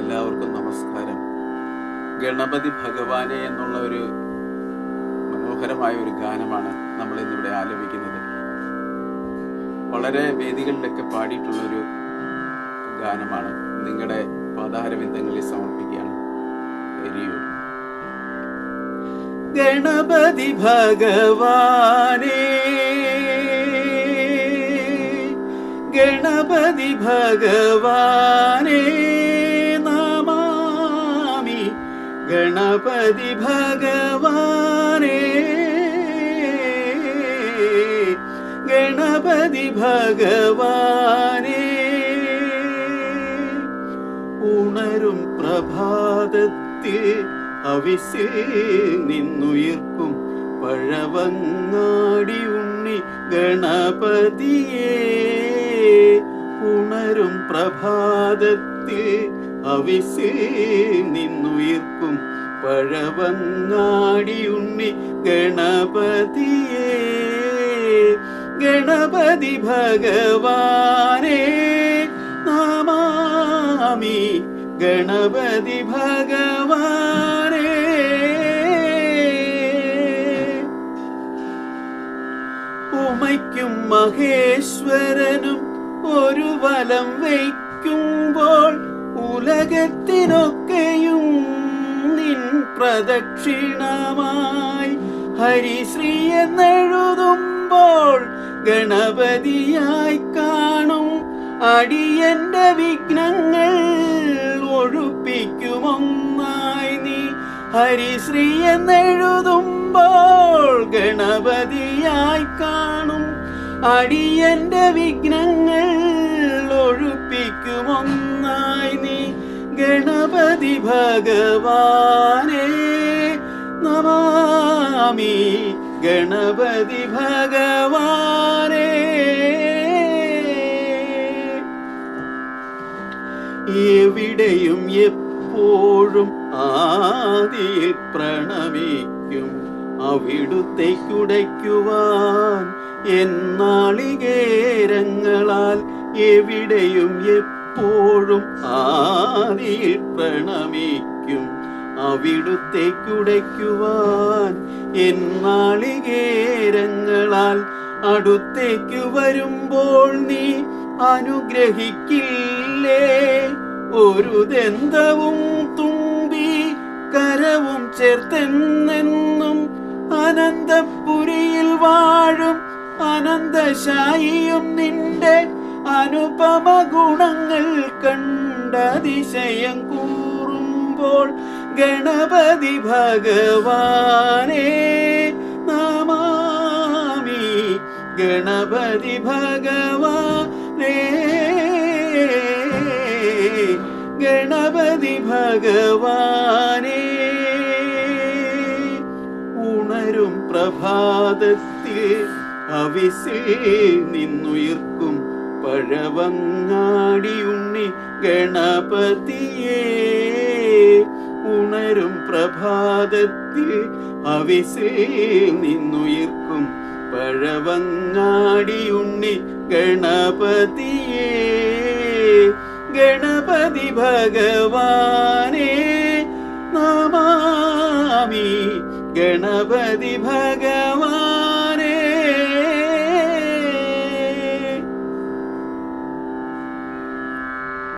എല്ലാവർക്കും നമസ്കാരം. ഗണപതി ഭഗവാനെ എന്നുള്ള ഒരു മനോഹരമായ ഒരു ഗാനമാണ് നമ്മൾ ഇന്നിവിടെ ആലപിക്കുന്നത്. വളരെ വേദികളിലൊക്കെ പാടിയിട്ടുള്ള ഒരു ഗാനമാണ്. നിങ്ങളുടെ പാദാരവിന്ദങ്ങളിൽ സമർപ്പിക്കുകയാണ്. എരിയൂ ഗണപതി ഭഗവാനേ ഗണപതി ഭഗവാനേ ഗണപതി ഭഗവാനേ. ഗണപതി ഭഗവാനേ. ഉണരും പ്രഭാതത്തിൽ അവിസിൽ നിന്നുയർക്കും പഴവങ്ങാടി ഉണ്ണി ഗണപതിയേ. ഉണരും പ്രഭാതത്തിൽ അവിസിൽ നിന്നുയർക്കും പഴവങ്ങാടി ഉണ്ണി ഗണപതിയേ ഗണപതി ഭഗവാനേ നമാമി ഗണപതി ഭഗവാനേ. ഉമയ്ക്കും മഹേശ്വരനും ഒരു വലം വയ്ക്കുമ്പോൾ ഉലകത്തിനൊക്കെയും പ്രദക്ഷിണമായി ഹരിശ്രീ എന്നെഴുതുമ്പോൾ ഗണപതിയായി കാണും. അടിയന്റെ വിഘ്നങ്ങൾ ഒഴുപ്പിക്കുമൊന്നായി നീ ഹരിശ്രീ എന്നെഴുതുമ്പോൾ ഗണപതിയായി കാണും. അടിയന്റെ വിഘ്നങ്ങൾ ഒഴുപ്പിക്കുമൊന്നായി നീ ഗണപതി ഭഗവാനേ നമാമി. ഗണപതി ഭഗവാനേ. എവിടെയും എപ്പോഴും ആദിയിൽ പ്രണമിക്കും. അവിടുത്തേക്കുടയ്ക്കുവാൻ എന്നാളികേരങ്ങളാൽ എവിടെയും എപ്പോഴും ആദിയിൽ പ്രണമിക്കും. അവിടുത്തേക്കുടയ്ക്കുവാൻ എന്നാളികേരങ്ങളാൽ അടുത്തേക്ക് വരുമ്പോൾ നീ അനുഗ്രഹിക്കില്ലേ? ഒരു ദന്തവും തുമ്പി കരവും ചേർത്തെന്നെന്നും അനന്തപുരിയിൽ വാഴും അനന്തശായിയും നിന്റെ അനുപമ ഗുണങ്ങൾ കണ്ടതിശയം കൂറുമ്പോൾ ഗണപതി ഭഗവാനേ നമാമി. ഗണപതി ഭഗവാനേ. ഗണപതി ഭഗവാനേ. ഉണരും പ്രഭാതത്തിൽ അവിസിൽ നിന്നുയർക്കും പഴവങ്ങാടി ഉണ്ണി ഗണപതിയേ. ഉണരും പ്രഭാതത്തിൽ അവിസിൽ നിന്നുയർക്കും പഴവങ്ങാടി ഉണ്ണി ഗണപതിയേ. ഗണപതി ഭഗവാനെ നമാമി ഗണപതി ഭഗവാൻ